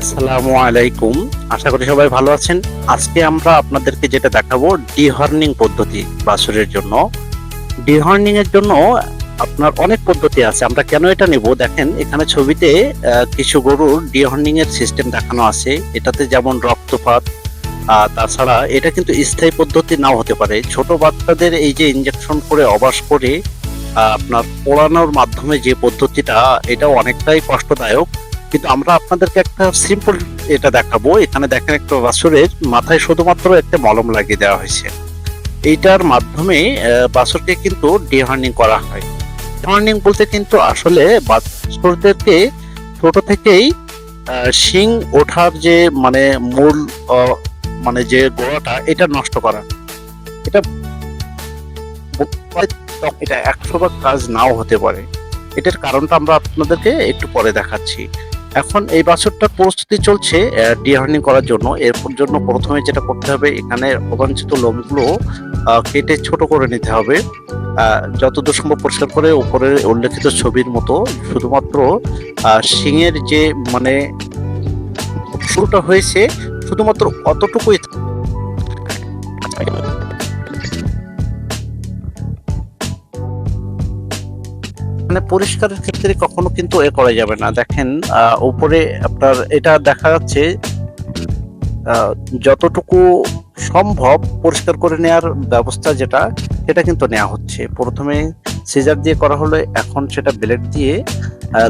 আসসালামু আলাইকুম। আশা করি সবাই ভালো আছেন। আজকে আমরা আপনাদেরকে যেটা দেখাবো ডিহর্নিং পদ্ধতি বাছুরের জন্য। ডিহর্নিং এর জন্য আপনার অনেক পদ্ধতি আছে। আমরা কেন এটা নিব? দেখেন, এখানে ছবিতে কিছু গরুর ডিহর্নিং এর সিস্টেম দেখানো আছে। এটাতে যেমন রক্তপাত তাছাড়া এটা কিন্তু স্থায়ী পদ্ধতি নাও হতে পারে। ছোট বাচ্চাদের এই যে ইনজেকশন করে অবাস করে আপনার পোড়ানোর মাধ্যমে যে পদ্ধতিটা এটা অনেকটাই কষ্টদায়ক। কিন্তু আমরা আপনাদেরকে একটা সিম্পল এটা দেখাবো। এখানে দেখেন একটা বাছুরের মাথায় শুধুমাত্র একটা মলম লাগিয়ে দেওয়া হয়েছে। এইটার মাধ্যমে আহ, বাছুরকে কিন্তু ডিহার্নিং করা হয়। ডিহার্নিং বলতে কিন্তু আসলে বাছুরদেরকে ছোট থেকেই শিং ওঠার যে মানে মূল মানে যে গোড়াটা এটা নষ্ট করা। এটা এটা একশো ভাগ কাজ নাও হতে পারে। এটার কারণটা আমরা আপনাদেরকে একটু পরে দেখাচ্ছি। এখন এই বাছরটার প্রস্তুতি চলছে ডিহার্নিং করার জন্য। এরপর জন্য প্রথমে যেটা করতে হবে, এখানে অবাঞ্ছিত লোমগুলো কেটে ছোট করে নিতে হবে। যতদূর সম্ভব পরিষ্কার করে উপরের উল্লেখিত ছবির মতো, শুধুমাত্র শিঙের যে মানে শুরুটা হয়েছে, শুধুমাত্র অতটুকুই মানে পরিষ্কারের ক্ষেত্রে কখনো কিন্তু এ করা যাবে না। দেখেন উপরে আপনার এটা দেখা যাচ্ছে যতটুকু সম্ভব পরিষ্কার করে নেওয়ার ব্যবস্থা যেটা, সেটা কিন্তু নেওয়া হচ্ছে। প্রথমে সিজার দিয়ে করা হলো, এখন সেটা ব্লেড দিয়ে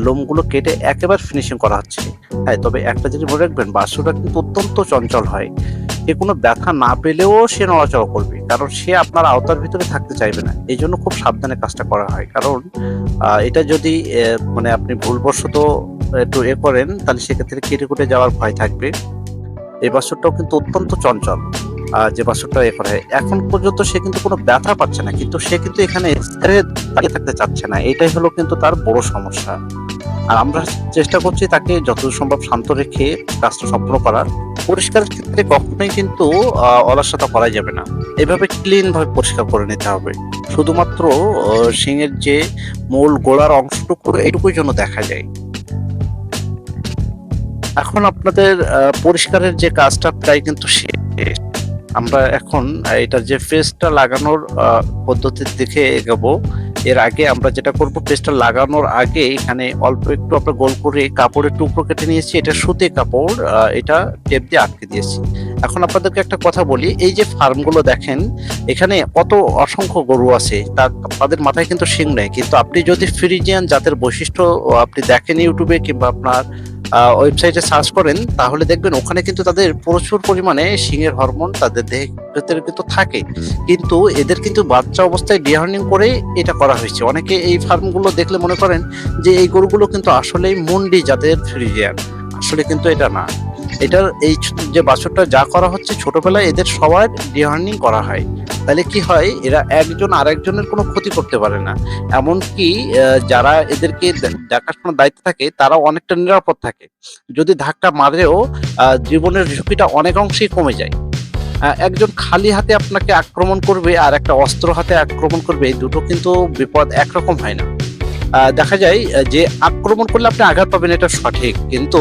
লোমগুলো কেটে একেবারে ফিনিশিং করা হচ্ছে। হ্যাঁ তবে একটা জিনিস মনে রাখবেন, বাসুটা কিন্তু অত্যন্ত চঞ্চল হয়। সে কোনো ব্যথা না পেলেও সে নড়াচড়া করবে। কারণ সে আপনার আওতার ভিতরে থাকতে চাইবে না। এই জন্য খুব সাবধানে কাজটা করা হয়। কারণ এটা যদি মানে আপনি ভুলবশত একটু এ করেন, তাহলে সেক্ষেত্রে কেটে কুটে যাওয়ার ভয় থাকবে। এই বাছরটাও কিন্তু অত্যন্ত চঞ্চল যে বাছরটা এ করা হয়। এখন পর্যন্ত সে কিন্তু কোনো ব্যথা পাচ্ছে না। কিন্তু সে কিন্তু এখানে দাঁড়িয়ে থাকতে চাচ্ছে না। এটাই হলো কিন্তু তার বড় সমস্যা। আর আমরা চেষ্টা করছি তাকে যতদূর সম্ভব শান্ত রেখে কাজটা সম্পূর্ণ করার। পরিষ্কারের ক্ষেত্রে কখনোই কিন্তু অলসতা করা যাবে না। এভাবে ক্লিন ভাবে পরিষ্কার করে নিতে হবে। শুধুমাত্র শিংয়ের যে মূল গোড়ার অংশটুকু এইটুকুই জন্য দেখা যায়। এখন আপনাদের পরিষ্কারের যে কাজটা প্রায় কিন্তু শেষ। আমরা এখন এটার যে ফেসটা লাগানোর পদ্ধতির দিকে এগাবো। এর আগে আমরা যেটা করব, পেস্টটা লাগানোর আগে এখানে অল্প একটু আমরা গোল করে কাপড়ের টুকরো কেটে নিয়েছি, এটা সুতি কাপড় এটা টেপ দিয়ে আটকে দিয়েছি। এখন আপনাদেরকে একটা কথা বলি, এই যে ফার্মগুলো দেখেন, এখানে কত অসংখ্য গরু আছে তার তাদের মাথায় কিন্তু শিং নেয় কিন্তু আপনি যদি ফ্রিজিয়ান জাতের বৈশিষ্ট্য আপনি দেখেন ইউটিউবে কিংবা আপনার ওয়েবসাইটে সার্চ করেন, তাহলে দেখবেন ওখানে কিন্তু তাদের প্রচুর পরিমাণে শিংয়ের হরমোন তাদের দেহের ভেতরে কিন্তু থাকে। কিন্তু এদের কিন্তু বাচ্চা অবস্থায় ডিহার্নিং করে এটা করা হয়েছে। অনেকে এই ফার্মগুলো দেখলে মনে করেন যে এই গরুগুলো কিন্তু আসলেই মুন্ডি জাতের ফ্রিজিয়ান। আসলে কিন্তু এটা না। এটার এই যে বাছরটা যা করা হচ্ছে, ছোটবেলায় এদের সবার ডিহার্নিং করা হয়। তাহলে কি হয়, এরা একজন আরেকজনের কোনো ক্ষতি করতে পারে না। এমনকি যারা এদেরকে দেখাশোনার দায়িত্ব থাকে তারা অনেকটা নিরাপদ থাকে। যদি ধাক্কা মারেও জীবনের ঝুঁকিটা অনেক অংশেই কমে যায়। একজন খালি হাতে আপনাকে আক্রমণ করবে আর একটা অস্ত্র হাতে আক্রমণ করবে, এই দুটো কিন্তু বিপদ একরকম হয় না। দেখা যায় যে আক্রমণ করলে আপনি আঘাত পাবেন এটা সঠিক। কিন্তু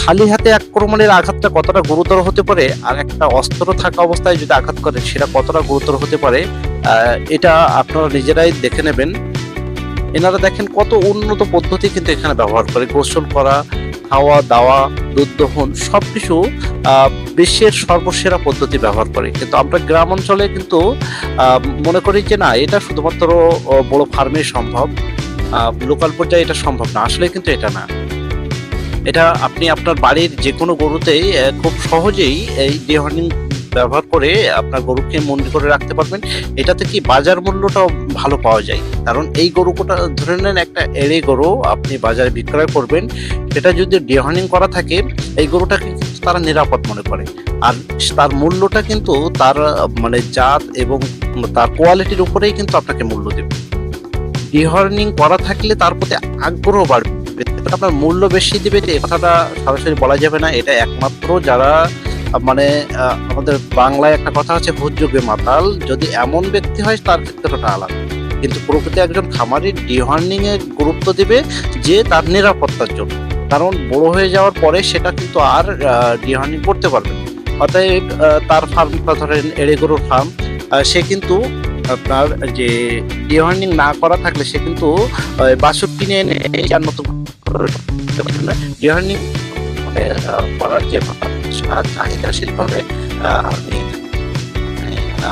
খালি হাতে আক্রমণের আঘাতটা কতটা গুরুতর হতে পারে আর একটা অস্ত্র থাকা অবস্থায় যদি আঘাত করে সেটা কতটা গুরুতর হতে পারে এটা আপনারা নিজেরাই দেখে নেবেন। এনারা দেখেন কত উন্নত পদ্ধতি কিন্তু এখানে ব্যবহার করে। গোসল করা খাওয়া দাওয়া দুধ দহন সবকিছু আহ, বিশ্বের সর্বসেরা পদ্ধতি ব্যবহার করে। কিন্তু আমরা গ্রাম অঞ্চলে কিন্তু মনে করি যে না এটা শুধুমাত্র বড় ফার্মে সম্ভব। লোকাল পর্যায়ে এটা সম্ভব না। আসলে কিন্তু এটা না। এটা আপনি আপনার বাড়ির যে কোনো গরুতেই খুব সহজেই এই ডিহর্নিং ব্যবহার করে আপনার গরুকে মন্ডি করে রাখতে পারবেন। এটাতে কি বাজার মূল্যটাও ভালো পাওয়া যায়? কারণ এই গরুটা ধরে নেন একটা এড়ে গরু আপনি বাজারে বিক্রয় করবেন। সেটা যদি ডিহর্নিং করা থাকে, এই গরুটাকে তারা নিরাপদ মনে করে। আর তার মূল্যটা কিন্তু তার মানে জাত এবং তার কোয়ালিটির উপরেই কিন্তু আপনাকে মূল্য দেবে। ডিহর্নিং করা থাকলে তার প্রতি আগ্রহ বাড়বে। আপনার মূল্য বেশি দিবে যে কথাটা সরাসরি বলা যাবে না। এটা একমাত্র যারা মানে আমাদের বাংলায় একটা কথা আছে, ভূত যুগে মাতাল। যদি এমন ব্যক্তি হয়, তার ক্ষেত্রে ওটা আলাদা। কিন্তু প্রকৃতি একজন খামারি ডিহার্নিং এর গুরুত্ব দিবে যে, তার নিরাপত্তার জন্য। কারণ বড় হয়ে যাওয়ার পরে সেটা কিন্তু আর ডিহার্নিং করতে পারবে। অতএব তার ফার্মটা ধরেন, এড়ে গরুর ফার্ম সে কিন্তু আপনার যে ডিওয়ার্নিং না করা থাকলে সে কিন্তু বাষট্টি নিয়ে এনে আর মতো ডিওয়ার্নিং করার যে চাহিদা, সেভাবে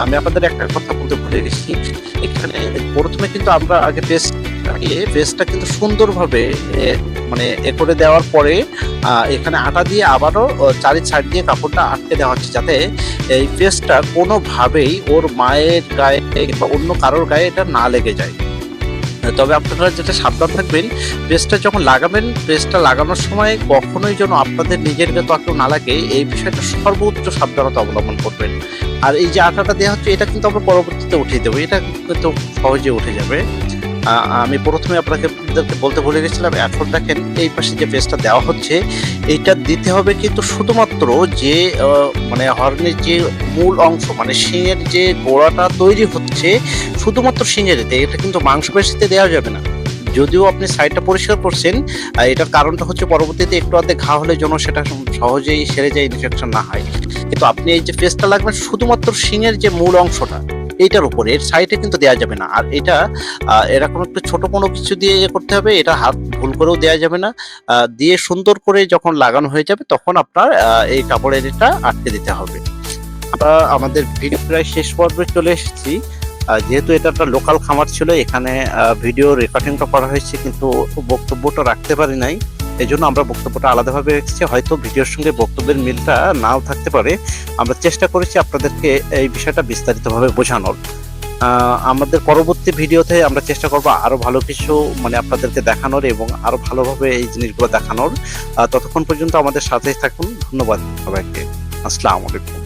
আমি আপনাদের একটা কথা বলতে ভুলে গেছি। এখানে প্রথমে কিন্তু আমরা আগে পেস্ট পেস্টটা কিন্তু সুন্দরভাবে মানে এ করে দেওয়ার পরে এখানে আটা দিয়ে আবারও চারি সাইড দিয়ে কাপড়টা আটকে দেওয়া হচ্ছে যাতে এই পেস্টটা কোনোভাবেই ওর মায়ের গায়ে বা অন্য কারোর গায়ে এটা না লেগে যায়। তবে আপনারা যেটা সাবধান থাকবেন পেস্টটা যখন লাগাবেন পেস্টটা লাগানোর সময় কখনোই যেন আপনাদের নিজের ত্বকেও না লাগে, এই বিষয়টা সর্বোচ্চ সাবধানতা অবলম্বন করবেন। আর এই যে আটাটা দেওয়া হচ্ছে, এটা কিন্তু আমরা পরবর্তীতে উঠিয়ে দেবো, এটা কিন্তু সহজে উঠে যাবে। আমি প্রথমে আপনাকে বলতে ভুলে গেছিলাম, এখন দেখেন এই পাশে যে পেস্টটা দেওয়া হচ্ছে, এইটা দিতে হবে কিন্তু শুধুমাত্র যে মানে হর্নের যে মূল অংশ মানে শিঙের যে গোড়াটা তৈরি হচ্ছে, শুধুমাত্র শিঙের এটা কিন্তু মাংসপেশিতে দেওয়া যাবে না। যদিও আপনি সাইডটা পরিষ্কার করছেন এটার কারণটা হচ্ছে পরবর্তীতে একটু আধে ঘা হলে যেন সেটা সহজেই সেরে যায় ইনফেকশন না হয়। কিন্তু আপনি এই যে পেস্টটা লাগবেন, শুধুমাত্র শিঙের যে মূল অংশটা এইটার উপরে এর সাইডে কিন্তু দেওয়া যাবে না। আর এটা আহ, এরকম একটু ছোট কোনো কিছু দিয়ে ইয়ে করতে হবে এটা হাত ভুল করেও দেওয়া যাবে না। দিয়ে সুন্দর করে যখন লাগানো হয়ে যাবে তখন আপনার এই কাপড়ের এটা আটকে দিতে হবে। আমরা আমাদের ভিডিও প্রায় শেষ পর্বে চলে এসেছি। যেহেতু এটা একটা লোকাল খামার ছিল এখানে ভিডিও রেকর্ডিংটা করা হয়েছে কিন্তু বক্তব্যটা রাখতে পারি নাই। এই জন্য আমরা বক্তব্যটা আলাদাভাবে রেখেছি। হয়তো ভিডিওর সঙ্গে বক্তব্যের মিলটা নাও থাকতে পারে। আমরা চেষ্টা করেছি আপনাদেরকে এই বিষয়টা বিস্তারিতভাবে বোঝানোর। আমাদের পরবর্তী ভিডিওতে আমরা চেষ্টা করব আরও ভালো কিছু মানে আপনাদেরকে দেখানোর এবং আরও ভালোভাবে এই জিনিসগুলো দেখানোর। ততক্ষণ পর্যন্ত আমাদের সাথেই থাকুন। ধন্যবাদ সবাইকে। আসসালামু আলাইকুম।